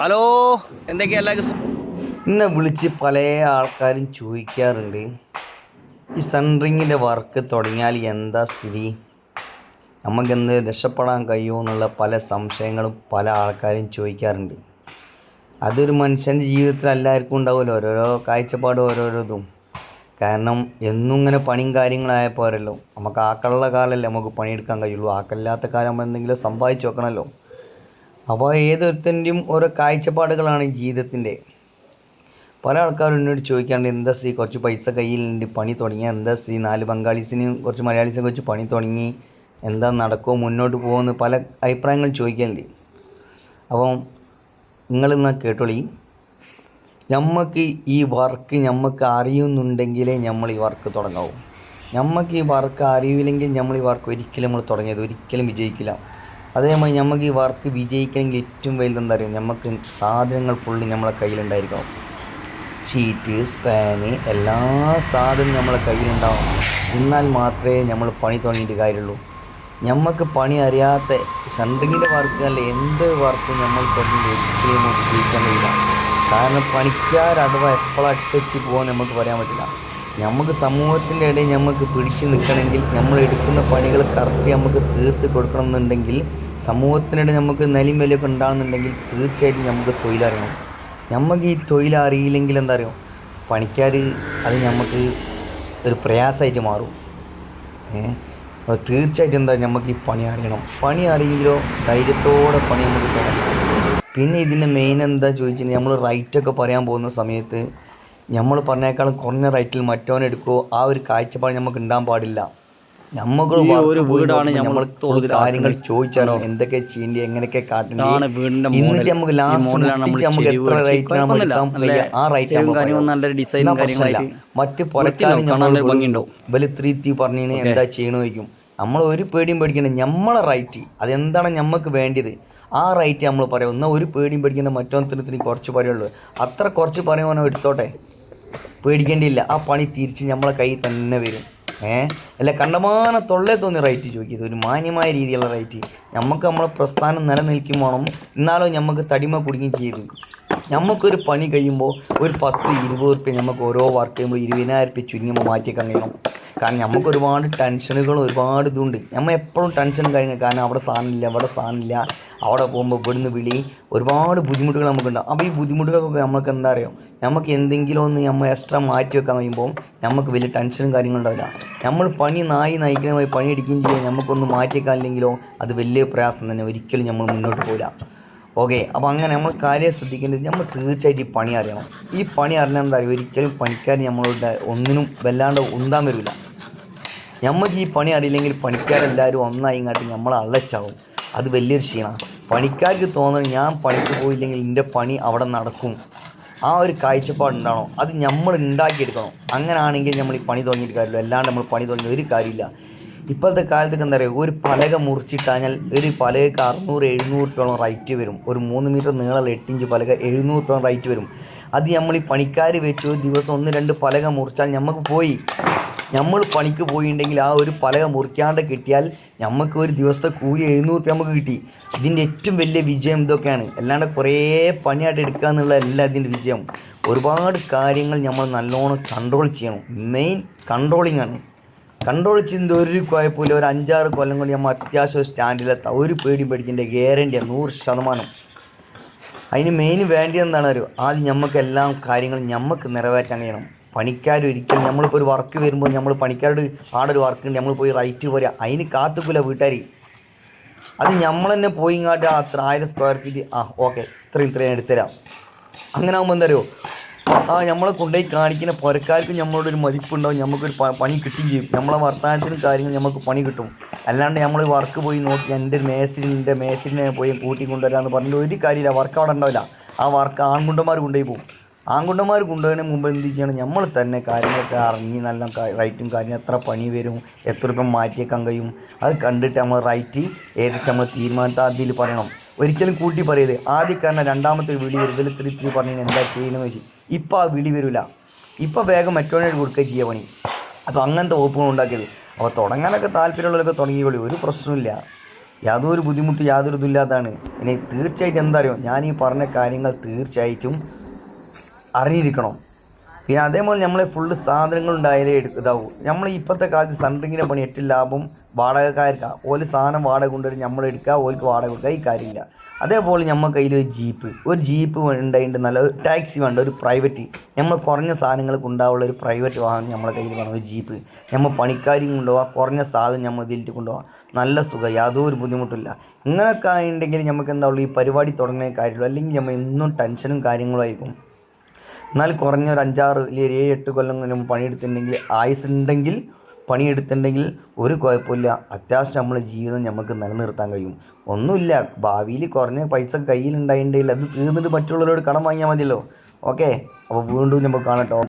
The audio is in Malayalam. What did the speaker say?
ഹലോ എന്തൊക്കെയാ എല്ലാവർക്കും എന്നെ വിളിച്ച് പല ആൾക്കാരും ചോദിക്കാറുണ്ട്. ഈ സൺറിങ്ങിന്റെ വർക്ക് തുടങ്ങിയാൽ എന്താ സ്ഥിതി? നമുക്കെന്ത് രക്ഷപ്പെടാൻ കഴിയുമോ എന്നുള്ള പല സംശയങ്ങളും പല ആൾക്കാരും ചോദിക്കാറുണ്ട്. അതൊരു മനുഷ്യന്റെ ജീവിതത്തിൽ എല്ലാവർക്കും ഉണ്ടാവുമല്ലോ ഓരോരോ കാഴ്ചപ്പാടും ഓരോരോ ഇതും. കാരണം എന്നും ഇങ്ങനെ പണിയും കാര്യങ്ങളായ പോരല്ലോ. നമുക്ക് ആക്കളുള്ള കാലമല്ലേ നമുക്ക് പണിയെടുക്കാൻ കഴിയുള്ളൂ. ആക്കല്ലാത്ത കാലം നമ്മൾ എന്തെങ്കിലും സമ്പാദിച്ച് വെക്കണമല്ലോ. അപ്പോൾ ഏതൊരുത്തന്റെയും ഓരോ കാഴ്ചപ്പാടുകളാണ് ജീവിതത്തിന്റെ പല ആൾക്കാരും എന്നോട് ചോദിക്കാണ്ട് എന്താ സ്ത്രീ കുറച്ച് പൈസ കയ്യിലുണ്ട് പണി തുടങ്ങി? എന്താ സ്ത്രീ നാല് ബംഗാളീസിന് കുറച്ച് മലയാളീസിനെ കുറച്ച് പണി തുടങ്ങി? എന്താ നടക്കുമോ മുന്നോട്ട് പോകുമെന്ന് പല അഭിപ്രായങ്ങൾ ചോദിക്കാനുണ്ട് അപ്പം നിങ്ങളിന്ന് കേട്ടോളി. നമുക്ക് ഈ വർക്ക് നമുക്ക് അറിയുന്നുണ്ടെങ്കിലേ നമ്മൾ ഈ വർക്ക് തുടങ്ങാവൂ. നമുക്ക് ഈ വർക്ക് അറിയില്ലെങ്കിൽ നമ്മൾ ഈ വർക്ക് ഒരിക്കലും നമ്മൾ തുടങ്ങിയത് ഒരിക്കലും വിജയിക്കില്ല. അതേമാതിരി നമുക്ക് ഈ വർക്ക് വിജയിക്കണമെങ്കിൽ ഏറ്റവും വലുത് എന്താ പറയുക നമുക്ക് സാധനങ്ങൾ ഫുള്ള് നമ്മളെ കയ്യിലുണ്ടായിരിക്കണം. ഷീറ്റ് സ്പാന് എല്ലാ സാധനവും നമ്മളെ കയ്യിലുണ്ടാവും. എന്നാൽ മാത്രമേ നമ്മൾ പണി തുടങ്ങിയിട്ട് കാര്യമുള്ളൂ. നമുക്ക് പണി അറിയാത്ത സെൻട്രിങ്ങിന്റെ വർക്ക് അല്ല എന്ത് വർക്ക് നമ്മൾ തുടങ്ങി ഒരിക്കലും നമുക്ക് ജയിക്കാൻ കഴിയില്ല. കാരണം പണിക്കാർ അഥവാ എപ്പോഴാണ് അട്ടച്ച് പോകാൻ നമുക്ക് പറയാൻ പറ്റില്ല. നമുക്ക് സമൂഹത്തിന്റെ ഇടയിൽ നമുക്ക് പിടിച്ചു നിൽക്കണമെങ്കിൽ നമ്മൾ എടുക്കുന്ന പണികൾ കറക്റ്റ് നമുക്ക് തീർത്ത് കൊടുക്കണം എന്നുണ്ടെങ്കിൽ സമൂഹത്തിനിടെ നമുക്ക് നലിമലൊക്കെ ഉണ്ടാകുന്നുണ്ടെങ്കിൽ തീർച്ചയായിട്ടും നമുക്ക് തൊഴിലറിയണം. നമുക്ക് ഈ തൊഴിലറിയില്ലെങ്കിൽ എന്താ അറിയോ പണിക്കാർ അത് നമുക്ക് ഒരു പ്രയാസമായിട്ട് മാറും. അപ്പോൾ തീർച്ചയായിട്ടും എന്താ നമുക്ക് ഈ പണി അറിയണം. പണി അറിയെങ്കിലോ ധൈര്യത്തോടെ പണി നമുക്ക് പിന്നെ ഇതിന്റെ മെയിൻ എന്താ ചോദിച്ചിട്ടുണ്ടെങ്കിൽ നമ്മൾ റൈറ്റൊക്കെ പറയാൻ പോകുന്ന സമയത്ത് നമ്മൾ പറഞ്ഞേക്കാളും കുറഞ്ഞ റേറ്റിൽ റൈറ്റിൽ മറ്റവനെടുക്കുമോ ആ ഒരു കാഴ്ചപ്പാട് നമുക്ക് ഉണ്ടാകാൻ പാടില്ല. നമുക്ക് ഒരു വീടാണ് നമ്മൾ കാര്യങ്ങൾ ചോദിച്ചാലോ? എന്തൊക്കെ ചെയ്യേണ്ടി എങ്ങനെയൊക്കെ കാട്ടേണ്ടി നമുക്ക് ലാസ്റ്റ് നമുക്ക് എത്ര ആ റേറ്റ് പ്രശ്നമില്ല. മറ്റ് ത്രീ തീ പറഞ്ഞതിന് എന്താ ചെയ്യണമെന്നിരിക്കും നമ്മൾ ഒരു പേടിയും പേടിക്കണ്ട. നമ്മളെ റൈറ്റ് അതെന്താണ് നമുക്ക് വേണ്ടത് ആ റൈറ്റ് നമ്മൾ പറയാം. എന്നാൽ ഒരു പേടിയും പേടിക്കേണ്ട. മറ്റൊന്നത്തിന് കുറച്ച് പറയുള്ളൂ. അത്ര കുറച്ച് പറയുവാനോ എടുത്തോട്ടെ? പേടിക്കേണ്ടിയില്ല. ആ പണി തിരിച്ച് നമ്മളെ കയ്യിൽ തന്നെ വരും. ഏ? അല്ല കണ്ടമാന തൊള്ളേ തോന്നി റൈറ്റ് ചോദിക്കുന്നത് ഒരു മാന്യമായ രീതിയിലുള്ള റൈറ്റ് നമുക്ക് നമ്മളെ പ്രസ്ഥാനം നിലനിൽക്കും വേണം. എന്നാലോ നമുക്ക് തടിമ കുടുങ്ങി ചെയ്തു. നമുക്കൊരു പണി കഴിയുമ്പോൾ ഒരു പത്ത് ഇരുപത് റുപ്യ നമുക്ക് ഓരോ വർക്ക് ചെയ്യുമ്പോൾ ഇരുപതിനായിരം റുപ്യ ചുരുങ്ങുമ്പോൾ മാറ്റിയേക്കാൻ കഴിയണം. കാരണം നമുക്ക് ഒരുപാട് ടെൻഷനുകൾ ഒരുപാട് ഇതുണ്ട്. നമ്മൾ എപ്പോഴും ടെൻഷൻ കാര്യങ്ങൾ. കാരണം അവിടെ സാധനമില്ല അവിടെ സാധനമില്ല അവിടെ പോകുമ്പോൾ ഇവിടുന്ന് വിളി. ഒരുപാട് ബുദ്ധിമുട്ടുകൾ നമുക്കുണ്ടാകും അപ്പോൾ ഈ ബുദ്ധിമുട്ടുകൾക്കൊക്കെ നമുക്ക് എന്താ അറിയാം? നമുക്ക് എന്തെങ്കിലും ഒന്ന് നമ്മൾ എക്സ്ട്രാ മാറ്റി വെക്കാൻ കഴിയുമ്പോൾ നമുക്ക് വലിയ ടെൻഷനും കാര്യങ്ങളും ഉണ്ടാവില്ല. നമ്മൾ പണി നായി നയിക്കുന്നതുമായി പണി അടിക്കുകയും ചെയ്യാൻ നമുക്കൊന്ന് മാറ്റി വെക്കാനില്ലെങ്കിലോ അത് വലിയ പ്രയാസം തന്നെ. ഒരിക്കലും നമ്മൾ മുന്നോട്ട് പോകില്ല ഓക്കെ അപ്പോൾ അങ്ങനെ നമ്മൾ കാര്യം ശ്രദ്ധിക്കേണ്ടത് നമ്മൾ തീർച്ചയായിട്ടും ഈ പണി അറിയണം. ഈ പണി അറിഞ്ഞാൽ എന്താ പറയുക ഒരിക്കലും പണിക്കാർ നമ്മളുടെ ഒന്നിനും വല്ലാണ്ട് ഉന്താൻ വരില്ല നമുക്ക് ഈ പണി അറിയില്ലെങ്കിൽ പണിക്കാരെല്ലാവരും ഒന്നായി ഇങ്ങോട്ട് നമ്മൾ അള്ളച്ചാവും അത് വലിയൊരു ക്ഷീണമാണ് പണിക്കാർക്ക് തോന്നണം ഞാൻ പണിക്ക് പോയില്ലെങ്കിൽ എന്റെ പണി അവിടെ നടക്കും. ആ ഒരു കാഴ്ചപ്പാടുണ്ടാണോ അത് നമ്മൾ ഉണ്ടാക്കിയെടുക്കണം. അങ്ങനെയാണെങ്കിൽ നമ്മൾ ഈ പണി തുടങ്ങിയിട്ട് കാര്യമില്ല. അല്ലാണ്ട് നമ്മൾ പണി തുടങ്ങി ഒരു കാര്യമില്ല. ഇപ്പോഴത്തെ കാലത്തൊക്കെ എന്താ പറയുക? ഒരു പലക മുറിച്ചിട്ടാഞ്ഞാൽ ഒരു പലകക്ക് അറുന്നൂറ് എഴുന്നൂറ് രൂപയോളം റൈറ്റ് വരും. ഒരു മൂന്ന് മീറ്റർ നീളമുള്ള എട്ടിഞ്ച് പലക എഴുന്നൂറ് രൂപ റൈറ്റ് വരും. അത് നമ്മൾ ഈ പണിക്കാർ വെച്ച് ഒരു ദിവസം ഒന്ന് രണ്ട് പലക മുറിച്ചാൽ നമുക്ക് പോയി. നമ്മൾ പണിക്ക് പോയിട്ടുണ്ടെങ്കിൽ ആ ഒരു പലക മുറിക്കാണ്ട് കിട്ടിയാൽ നമുക്ക് ഒരു ദിവസത്തെ കൂലി എഴുന്നൂറ് നമുക്ക് കിട്ടി. ഇതിന്റെ ഏറ്റവും വലിയ വിജയം ഇതൊക്കെയാണ്. അല്ലാണ്ട് കുറേ പണിയായിട്ട് എടുക്കുക എന്നുള്ള അല്ല ഇതിന്റെ വിജയം. ഒരുപാട് കാര്യങ്ങൾ നമ്മൾ നല്ലോണം കൺട്രോൾ ചെയ്യണം. മെയിൻ കൺട്രോളിങ് ആണ്. കൺട്രോൾ ചെയ്യുന്നത് ഒരു കുഴപ്പമില്ല. ഒരു അഞ്ചാറ് കൊല്ലം കൊണ്ട് നമ്മൾ അത്യാവശ്യം സ്റ്റാൻഡിലെത്താം ഒരു പേടിയും പേടിക്കേണ്ട. ഗ്യാരണ്ടിയാണ് നൂറ് ശതമാനം. അതിന് മെയിൻ വേണ്ടി എന്താണ് അറിയോ? ആദ്യം നമുക്ക് എല്ലാ കാര്യങ്ങളും നമുക്ക് നിറവേറ്റാൻ കഴിയണം. പണിക്കാർ ഒരിക്കലും നമ്മളിപ്പോൾ ഒരു വർക്ക് വരുമ്പോൾ നമ്മൾ പണിക്കാരോട് ആടൊരു ഒരു വർക്ക് ഉണ്ട്. നമ്മൾ പോയി റൈറ്റ് പോരാ അതിന് കാത്തുക്കൂല വീട്ടുകാർ അത് നമ്മൾ തന്നെ പോയി ഇങ്ങാട്ട് ആ അത്ര ആയിരം സ്ക്വയർ ഫീറ്റ് ആ ഓക്കെ ഇത്രയും ഇത്രയും എടുത്തരാം അങ്ങനെ ആകുമ്പോൾ എന്താ അറിയോ? ആ നമ്മളെ കൊണ്ടുപോയി കാണിക്കുന്ന പുരക്കാർക്ക് നമ്മളോട് ഒരു മതിപ്പുണ്ടാവും. നമുക്കൊരു പണി കിട്ടുകയും ചെയ്യും. നമ്മളെ വർത്തമാനത്തിനും കാര്യങ്ങൾ നമുക്ക് പണി കിട്ടും. അല്ലാണ്ട് നമ്മൾ വർക്ക് പോയി നോക്കി എന്റെ മേസിരി എന്റെ മേസിനെ പോയി കൂട്ടി കൊണ്ടുവരാമെന്ന് പറഞ്ഞിട്ട് ഒരു കാര്യമില്ല. വർക്ക് അവിടെ ഉണ്ടാവില്ല. ആ വർക്ക് ആൺകുണ്ടന്മാർ കൊണ്ടുപോയി പോകും. ആൺകുണ്ടന്മാർ കൊണ്ടുപോകുന്ന മുമ്പ് എന്ത് ചെയ്യണം? നമ്മൾ തന്നെ കാര്യങ്ങളൊക്കെ അറിഞ്ഞ് നല്ല റൈറ്റും കാര്യം എത്ര പണി വരും എത്ര രൂപ മാറ്റിയേക്കാൻ കഴിയും അത് കണ്ടിട്ട് നമ്മൾ റൈറ്റ് ഏകദേശം നമ്മൾ തീരുമാനത്തെ അതിൽ പറയണം. ഒരിക്കലും കൂട്ടി പറയരുത്. ആദ്യം കാരണം രണ്ടാമത്തെ വിളി വരുതൽ ഇത്തിരി ഇത്തിരി പറഞ്ഞു എന്താ ചെയ്യണമെന്ന് വെച്ച് ഇപ്പോൾ ആ വിളി വരില്ല ഇപ്പോൾ വേഗം മറ്റോനോട് കൊടുക്കുക ചെയ്യുക പണി. അപ്പോൾ അങ്ങനത്തെ വകുപ്പുകൾ ഉണ്ടാക്കിയത്. അപ്പോൾ തുടങ്ങാനൊക്കെ താല്പര്യമുള്ളവരൊക്കെ തുടങ്ങിയോളി ഒരു പ്രശ്നമില്ല യാതൊരു ബുദ്ധിമുട്ട് യാതൊരു ഇതുമില്ലാത്തതാണ് ഇനി തീർച്ചയായിട്ടും എന്താ അറിയോ? ഞാൻ ഈ പറഞ്ഞ കാര്യങ്ങൾ തീർച്ചയായിട്ടും അറിഞ്ഞിരിക്കണം. പിന്നെ അതേപോലെ നമ്മളെ ഫുള്ള് സാധനങ്ങൾ ഉണ്ടായാലേ എടുക്കും ഇതാവും. നമ്മൾ ഇപ്പോഴത്തെ കാലത്ത് സൺഡ്രിങ്ങിന്റെ പണി ഏറ്റവും ലാഭം വാടകക്കാർക്കാണ് ഓൽ സാധനം വാടക കൊണ്ടുവരും നമ്മൾ എടുക്കുക ഓർക്ക് വാടക കൊടുക്കുക ഈ കാര്യമില്ല. അതേപോലെ നമ്മൾ കയ്യിൽ ഒരു ജീപ്പ്. ഒരു ജീപ്പ് ഉണ്ടായിട്ട് നല്ല ഒരു ടാക്സി വേണ്ട ഒരു പ്രൈവറ്റ്. നമ്മൾ കുറഞ്ഞ സാധനങ്ങൾക്ക് ഉണ്ടാവുള്ള ഒരു പ്രൈവറ്റ് വാഹനം നമ്മളെ കയ്യിൽ വേണം ഒരു ജീപ്പ്. നമ്മൾ പണിക്കാരും കൊണ്ടുപോകാം കുറഞ്ഞ സാധനം നമ്മൾ ഇതിലിട്ട് കൊണ്ടുപോകാം നല്ല സുഖം യാതൊരു ബുദ്ധിമുട്ടില്ല ഇങ്ങനെയൊക്കെ ഉണ്ടെങ്കിൽ നമുക്ക് എന്താ ഉള്ളൂ ഈ പരിപാടി തുടങ്ങുന്ന കാര്യമുള്ളൂ. അല്ലെങ്കിൽ നമ്മൾ എന്നും ടെൻഷനും കാര്യങ്ങളും ആയിരിക്കും. എന്നാൽ കുറഞ്ഞ ഒരു അഞ്ചാറ് അല്ലെങ്കിൽ ഒരു ഏഴ് എട്ട് കൊല്ലം പണിയെടുത്തിട്ടുണ്ടെങ്കിൽ ആയുസ് ഉണ്ടെങ്കിൽ പണിയെടുത്തിട്ടുണ്ടെങ്കിൽ ഒരു കുഴപ്പമില്ല. അത്യാവശ്യം നമ്മളെ ജീവിതം നമുക്ക് നിലനിർത്താൻ കഴിയും. ഒന്നുമില്ല. ഭാവിയിൽ കുറഞ്ഞ പൈസ കയ്യിലുണ്ടായിട്ടുണ്ടെങ്കിൽ അത് തീർന്നിട്ട് മറ്റുള്ളവരോട് കടം വാങ്ങിയാൽ മതിയല്ലോ. ഓക്കെ? അപ്പോൾ വീണ്ടും നമുക്ക് കാണട്ടോ